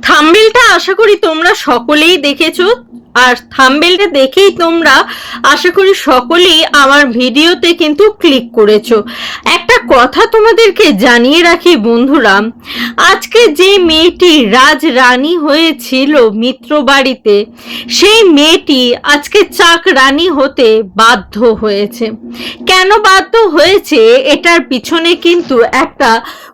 থাম্বেলটা আশা করি তোমরা সকলেই দেখেছ। আর থাম্বেলটা দেখেই তোমরা আশা করি সকলেই আমার ভিডিওতে কিন্তু ক্লিক করেছ। একটা কথা তোমাদেরকে জানিয়ে রাখি বন্ধুরা, আজকে যে মেয়েটি রাজ রানী হয়েছিল মিত্র বাড়িতে, সেই মেয়েটি আজকে চাক রানী হতে বাধ্য হয়েছে। কেন বাধ্য হয়েছে এটার পিছনে কিন্তু একটা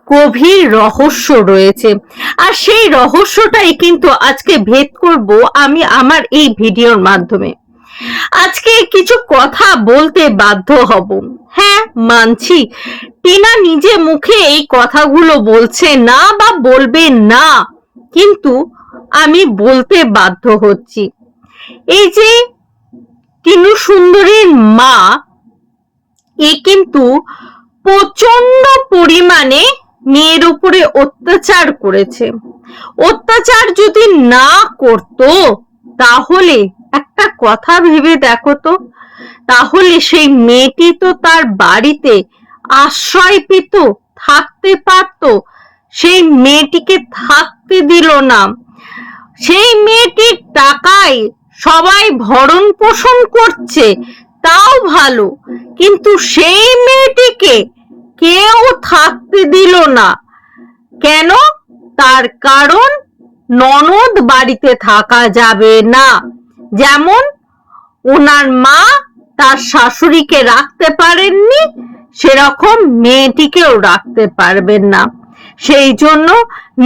গভীর রহস্য রয়েছে। আর সেই রহস্যটাই কিন্তু আজকে ভেদ করব আমি আমার এই ভিডিওর মাধ্যমে। আজকে কিছু কথা বলতে বাধ্য হব। হ্যাঁ মানছি। টিনা নিজে মুখে এই কথাগুলো বলছে না বা বলবে না, কিন্তু আমি বলতে বাধ্য হচ্ছি। এই যে টিনু সুন্দরীর মা, এ কিন্তু প্রচণ্ড পরিমাণে মেয়ের উপরে অত্যাচার করেছে। অত্যাচার যদি না করত, তাহলে একটা কথা ভেবে দেখো তো, তাহলে সেই মেয়েটি তো তার বাড়িতে আশ্রয় পেত, থাকতে পারত। সেই মেয়েটিকে থাকতে দিল না। সেই মেয়েটির টাকায় সবাই ভরণ পোষণ করছে, তাও ভালো। কিন্তু সেই মেয়েটিকে কেউ থাকতে দিল না। কেন? তার কারণ ননদ বাড়িতে থাকা যাবে না। যেমন ওনার মা তার শাশুড়িকে রাখতে পারেননি, সেরকম মেয়েটিকেও রাখতে পারবেন না। সেই জন্য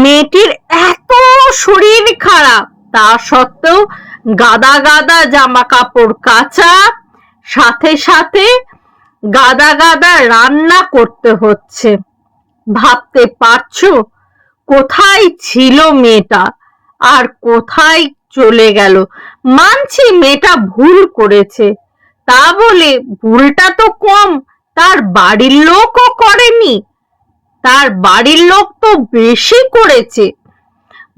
মেয়েটির এত শরীর খারাপ, তা সত্ত্বেও গাদা গাদা জামা কাপড় কাচা, সাথে সাথে গাদা গাদা রান্না করতে হচ্ছে। ভাবতে পারছ? কোথায় ছিল মেয়েটা? আর কোথায় চলে গেল? মানছি মেয়েটা ভুল করেছে। তা বলে ভুলটা তো কম, তার বাড়ির লোকও করেনি। তার বাড়ির লোক তো বেশি করেছে।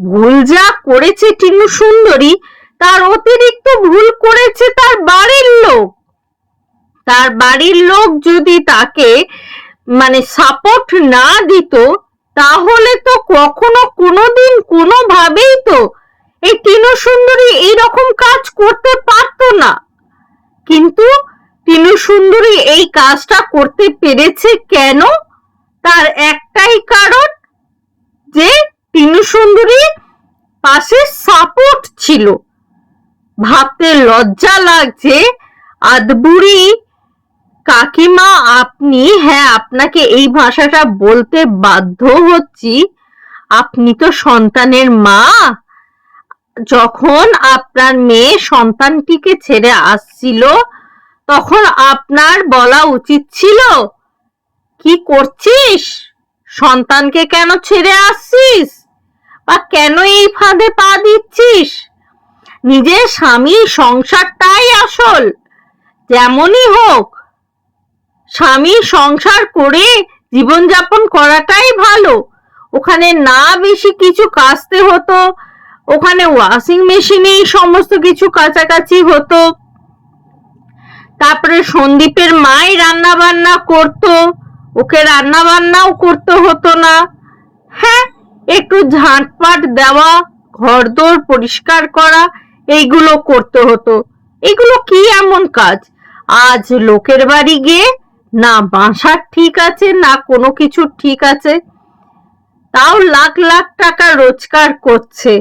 ভুল যা করেছে টিনু সুন্দরী, তার অতিরিক্ত ভুল করেছে তার বাড়ির লোক। তার বাড়ির লোক যদি তাকে মানে সাপোর্ট না দিত তাহলে তো কখনো কোনোদিন কোনোভাবেই তো এই টিনু সুন্দরী এইরকম কাজ করতে পারতো না। কিন্তু টিনু সুন্দরী এই কাজটা করতে পেরেছে কেন? তার একটাই কারণ যে টিনু সুন্দরী পাশে সাপোর্ট ছিল। ভাবতে লজ্জা লাগছে আদবুড়ি কাকিমা, আপনি হ্যাঁ আপনাকে এই ভাষাটা বলতে বাধ্য হচ্ছি। আপনি তো সন্তানের মা। যখন আপনার মেয়ে সন্তানটিকে ছেড়ে আসছিল, তখন আপনার বলা উচিত ছিল, কি করছিস? সন্তানকে কেন ছেড়ে আসছিস? বা কেন এই ফাঁদে পা দিচ্ছিস? নিজের স্বামী সংসারটাই আসল। যেমনই হোক স্বামী সংসার করে জীবনযাপন করাটাই ভালো। ওখানে না বেশি কিছু কাচতে হতো, ওখানে ওয়াশিং মেশিনেই সমস্ত কিছু কাছাকাছি হতো। তারপরে সন্দীপের মাই রান্না বান্না করতো, ওকে রান্না বান্নাও করতে হতো না। হ্যাঁ একটু ঝাঁটপাট দেওয়া, ঘরদোর পরিষ্কার করা, এইগুলো করতে হতো। এগুলো কি এমন কাজ? আজ লোকের বাড়ি গিয়ে না বাসার ঠিক আছে, না কোনো কিছু ঠিক আছে। তাও লাখ লাখ টাকা রোজগার করছে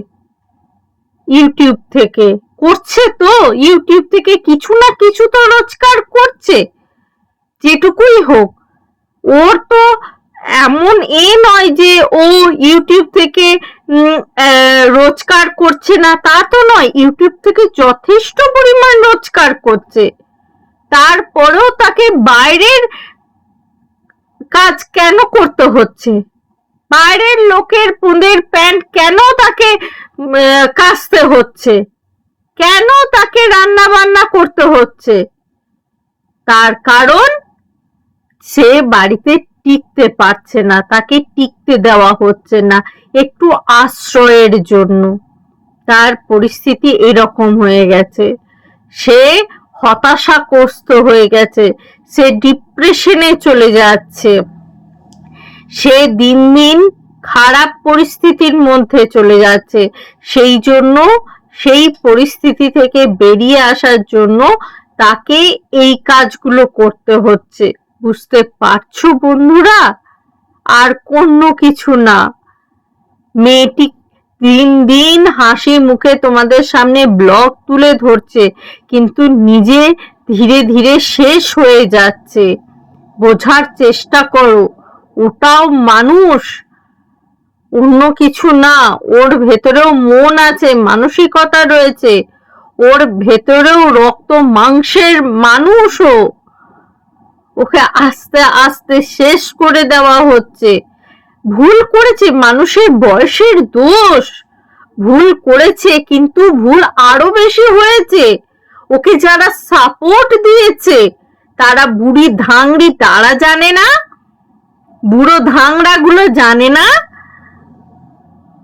ইউটিউব থেকে। করছে তো, ইউটিউব থেকে কিছু না কিছু তো রোজগার করছে। যেটুকুই হোক। ওর তো এমন এ নয় যে ও ইউটিউব থেকে রোজগার করছে না, তা তো নয়। ইউটিউব থেকে যথেষ্ট পরিমাণ রোজগার করছে। তারপরেও তাকে বাইরের কাজ কেন করতে হচ্ছে? বাইরের লোকের পুঁদের প্যান্ট কেন তাকে কাচতে হচ্ছে? কেন তাকে রান্না বান্না করতে হচ্ছে? তার কারণ, সে বাড়িতে টিকতে পারছে না, তাকে টিকতে দেওয়া হচ্ছে না, একটু আশ্রয়ের জন্য। তার পরিস্থিতি এরকম হয়ে গেছে। সে হতাশাগ্রস্ত হয়ে গেছে, সে ডিপ্রেশনে চলে যাচ্ছে। সে দিন দিন খারাপ পরিস্থিতির মধ্যে চলে যাচ্ছে। সেই জন্য, সেই পরিস্থিতি থেকে বেরিয়ে আসার জন্য তাকে এই কাজগুলো করতে হচ্ছে। বুঝতে পারছ বন্ধুরা? আর কোনো কিছু না। মেয়েটি দিন দিন হাসি মুখে তোমাদের সামনে ব্লগ তুলে ধরছে, কিন্তু নিজে ধীরে ধীরে শেষ হয়ে যাচ্ছে। বোঝার চেষ্টা করো, ওটাও মানুষ। অন্য কিছু না, ওর ভেতরেও মন আছে, মানসিকতা রয়েছে। ওর ভেতরেও রক্ত মাংসের মানুষও। ওকে আস্তে আস্তে শেষ করে দেওয়া হচ্ছে। ভুল করেছে, মানুষের বয়সের দোষ। ভুল করেছে, কিন্তু ভুল আরও বেশি হয়েছে। ওকে যারা সাপোর্ট দিয়েছে, তারা বুড়ি ধাংড়ি, তারা জানে না? বুড়ো ধাংড়া গুলো জানে না?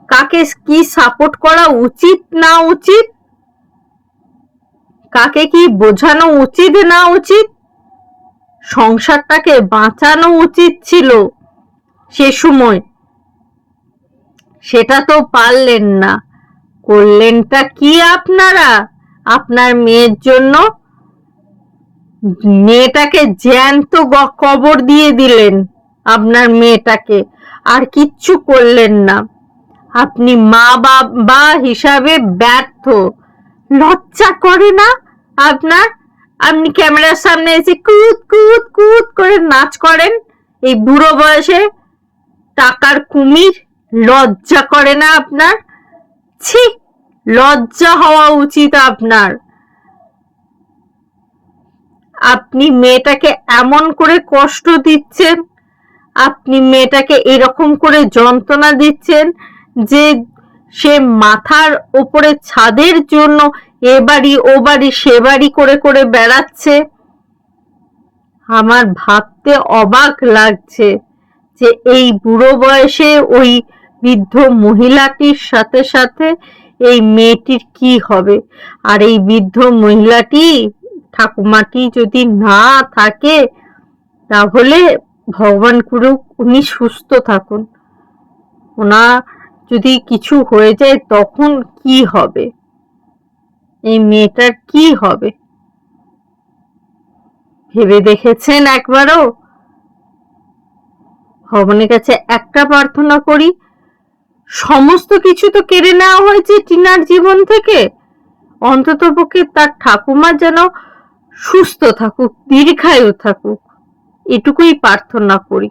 কাকে কি সাপোর্ট করা উচিত, না উচিত? কাকে কি বোঝানো উচিত, না উচিত? সংসারটাকে বাঁচানো উচিত ছিল। সে সময়। সেটা তো পারলেন না। করলেনটা কি আপনারা? আপনার মেয়ের জন্য মেয়েটাকে জ্যান্ত কবর দিয়ে দিলেন আপনার মেয়েটাকে। আর কিচ্ছু করলেন না। আপনি মা বাবা হিসাবে ব্যর্থ। লজ্জা করে না আপনার? আপনি ক্যামেরার সামনে এসে কুত কুত কুত করে নাচ করেন? এই বুড়ো বয়সে টাকার কুমির লজ্জা করে না আপনার? ছি, লজ্জা হওয়া উচিত আপনার। আপনি মেয়েটাকে এমন করে কষ্ট দিচ্ছেন, আপনি মেয়েটাকে এরকম করে যন্ত্রণা দিচ্ছেন যে সে মাথার ওপরে ছাদের জন্য এ বাড়ি ও বাড়ি সে বাড়ি করে করে বেড়াচ্ছে। আমার ভাবতে অবাক লাগছে। যে এই বুড়ো বয়সে ওই বৃদ্ধ মহিলাটির সাথে সাথে এই মেয়েটির কি হবে? আর এই বৃদ্ধ মহিলাটি ঠাকুমাটি যদি না থাকে, তাহলে ভগবান করুক উনি সুস্থ থাকুন। ওনা যদি কিছু হয়ে যায়, তখন কি হবে? এই মেয়েটার কি হবে? ভেবে দেখেছেন একবারও? ভগবানের কাছে একটা প্রার্থনা করি। সমস্ত কিছু তো কেড়ে নেওয়া হয়েছে টিনার জীবন থেকে। অন্তত পক্ষে তার ঠাকুমা যেন সুস্থ থাকুক, দীর্ঘায়ু থাকুক। এটুকুই প্রার্থনা করি।